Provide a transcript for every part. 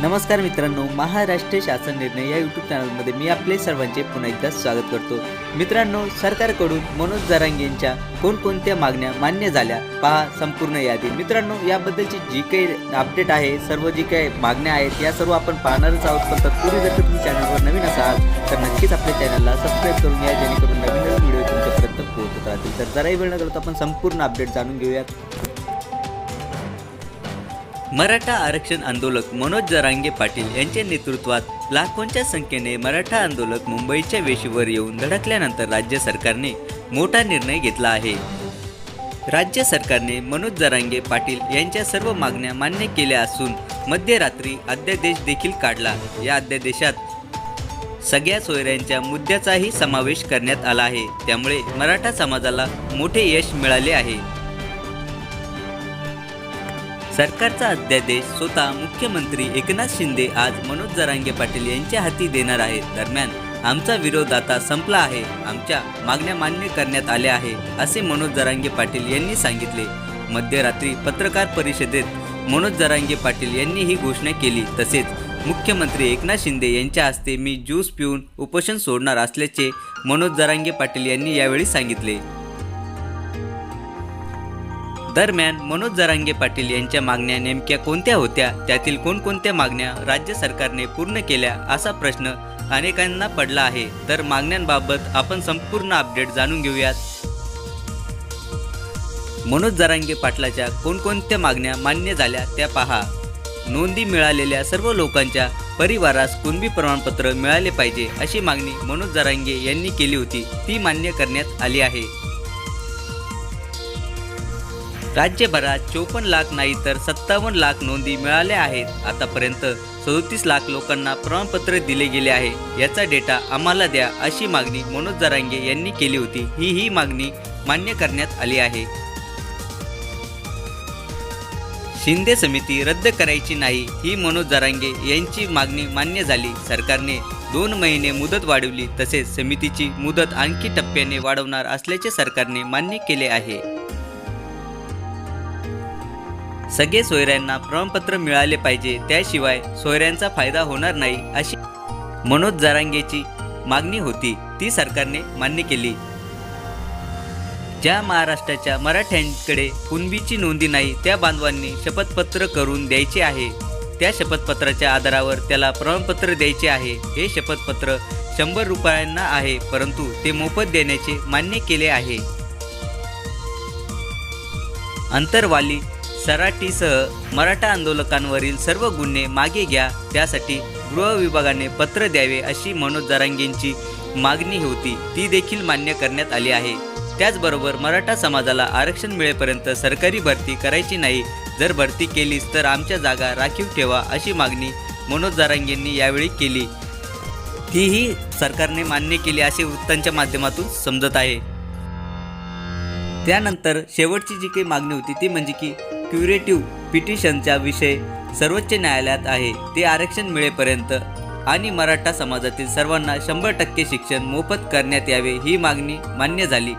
नमस्कार मित्रांनो महाराष्ट्र शासन निर्णय या यूट्यूब चॅनलमध्ये मी आपले सर्वांचे पुन्हा एकदा स्वागत करतो. मित्रांनो सरकारकडून मनोज जरांगेंच्या कोणकोणत्या मागण्या मान्य झाल्या पहा संपूर्ण यादी. मित्रांनो याबद्दलची जी काही अपडेट आहे सर्व जी काही मागण्या आहेत या सर्व आपण पाहणारच आहोत. पण तत्पूर्वी जर तुम्ही चॅनलवर नवीन असाल तर नक्कीच आपल्या चॅनलला सबस्क्राईब करून घ्या जेणेकरून नवीन नवीन व्हिडिओ तुमच्यापर्यंत पोहोचत राहतील. तर जराही वेळ न करता आपण संपूर्ण अपडेट जाणून घेऊयात. मराठा आरक्षण आंदोलक मनोज जरांगे पाटील यांच्या नेतृत्वात लाखोंच्या संख्येने मराठा आंदोलक मुंबईच्या वेशीवर येऊन धडकल्यानंतर राज्य सरकारने मोठा निर्णय घेतला आहे. राज्य सरकारने मनोज जरांगे पाटील यांच्या सर्व मागण्या मान्य केल्या असून मध्यरात्री अध्यादेश देखील काढला. या अध्यादेशात सगळ्या सोयऱ्यांच्या मुद्द्याचाही समावेश करण्यात आला आहे. त्यामुळे मराठा समाजाला मोठे यश मिळाले आहे. सरकारचा अध्यादेश स्वतः मुख्यमंत्री एकनाथ शिंदे आज मनोज जरांगे पाटील यांच्या हाती देणार आहेत. दरम्यान आमचा विरोध आता संपला आहे. आमच्या मागण्या मान्य करण्यात आल्या आहे असे मनोज जरांगे पाटील यांनी सांगितले. मध्यरात्री पत्रकार परिषदेत मनोज जरांगे पाटील यांनी ही घोषणा केली. तसेच मुख्यमंत्री एकनाथ शिंदे यांच्या हस्ते मी ज्यूस पिऊन उपोषण सोडणार असल्याचे मनोज जरांगे पाटील यांनी यावेळी सांगितले. दरम्यान मनोज जरांगे पाटील यांच्या मागण्या नेमक्या कोणत्या होत्या? त्यातील कोणकोणत्या मागण्या राज्य सरकारने पूर्ण केल्या असा प्रश्न अनेकांना पडला आहे. तर मागण्यांबाबत आपण संपूर्ण अपडेट जाणून घेऊयात. मनोज जरांगे पाटलाच्या कोणकोणत्या मागण्या मान्य झाल्या त्या पहा. नोंदी मिळालेल्या सर्व लोकांच्या परिवारास कुणबी प्रमाणपत्र मिळाले पाहिजे अशी मागणी मनोज जरांगे यांनी केली होती. ती मान्य करण्यात आली आहे. राज्यभरात चोपन्न लाख नाही तर सत्तावन्न लाख नोंदी मिळाल्या आहेत. आतापर्यंत सदोतीस लाख लोकांना प्रमाणपत्र दिले गेले आहे. याचा डेटा आम्हाला द्या अशी मागणी मनोज जरांगे यांनी केली होती. ही ही मागणी मान्य करण्यात आली आहे. शिंदे समिती रद्द करायची नाही ही मनोज जरांगे यांची मागणी मान्य झाली. सरकारने दोन महिने मुदत वाढवली तसेच समितीची मुदत आणखी टप्प्याने वाढवणार असल्याचे सरकारने मान्य केले आहे. सगळे सोयऱ्यांना प्रमाणपत्र मिळाले पाहिजे त्याशिवाय सोयऱ्यांचा फायदा होणार नाही अशी मनोज जरांगेची मागणी होती. ती सरकारने मान्य केली. ज्या महाराष्ट्राच्या मराठ्यांकडे कुणबीची नोंदी नाही त्या बांधवांनी शपथपत्र करून द्यायचे आहे. त्या शपथपत्राच्या आधारावर त्याला प्रमाणपत्र द्यायचे आहे. हे शपथपत्र शंभर रुपयांना आहे परंतु ते मोफत देण्याचे मान्य केले आहे. अंतरवाली सराटीसह मराठा आंदोलकांवरील सर्व गुन्हे मागे घ्या. त्यासाठी गृह विभागाने पत्र द्यावे अशी मनोज जरांगेंची मागणी होती. ती देखील मान्य करण्यात आली आहे. त्याचबरोबर मराठा समाजाला आरक्षण मिळेपर्यंत सरकारी भरती करायची नाही. जर भरती केलीच तर आमच्या जागा राखीव ठेवा अशी मागणी मनोज जरांगेंनी यावेळी केली. तीही सरकारने मान्य केली असे वृत्तांच्या माध्यमातून समजत आहे. त्यानंतर शेवटची जी काही मागणी होती ती म्हणजे की क्युरेटिव्ह पिटिशनचा विषय सर्वोच्च न्यायालयात आहे. ते आरक्षण मिळेपर्यंत आणि मराठा समाजातील सर्वांना शंभर टक्के शिक्षण मोफत करण्यात यावे ही मागणी मान्य झाली.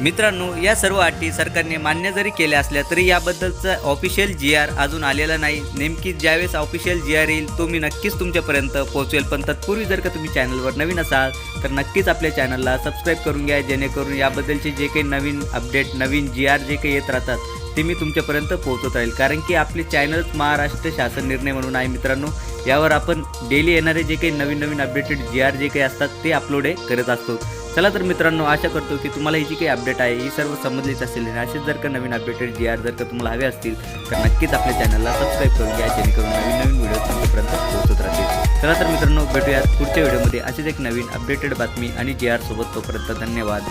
मित्रांनो या सर्व अटी सरकारने मान्य जरी केल्या असल्या तरी याबद्दलचा ऑफिशियल जी आर अजून आलेला नाही. नेमकी ज्यावेळेस ऑफिशियल जी आर येईल तो मी नक्कीच तुमच्यापर्यंत पोहोचवेल. पण तत्पूर्वी जर का तुम्ही चॅनलवर नवीन असाल तर नक्कीच आपल्या चॅनलला सबस्क्राईब करून घ्या जेणेकरून याबद्दलचे जे काही नवीन अपडेट नवीन जी आर जे काही येत राहतात ते मी तुमच्यापर्यंत पोहोचत राहील. कारण की आपले चॅनल्स महाराष्ट्र शासन निर्णय म्हणून आहे मित्रांनो. यावर आपण डेली येणारे जे काही नवीन नवीन अपडेटेड जी आर जे काही असतात ते अपलोड करत असतो. चला तर मित्रांनो आशा करतो की तुम्हाला ही जी काही अपडेट आहे ही सर्व समजलीच असेल आणि असेच जर का नवीन अपडेटेड जी आर जर का तुम्हाला हवे असतील तर नक्कीच आपल्या चॅनलला सबस्क्राईब करून घ्या जेणेकरून नवीन नवीन व्हिडिओ तुमच्यापर्यंत पोहोचत राहतील. चला तर मित्रांनो भेटूयात पुढच्या व्हिडिओमध्ये असेच एक नवीन अपडेटेड बातमी आणि जी आर सोबत तोपर्यंत धन्यवाद.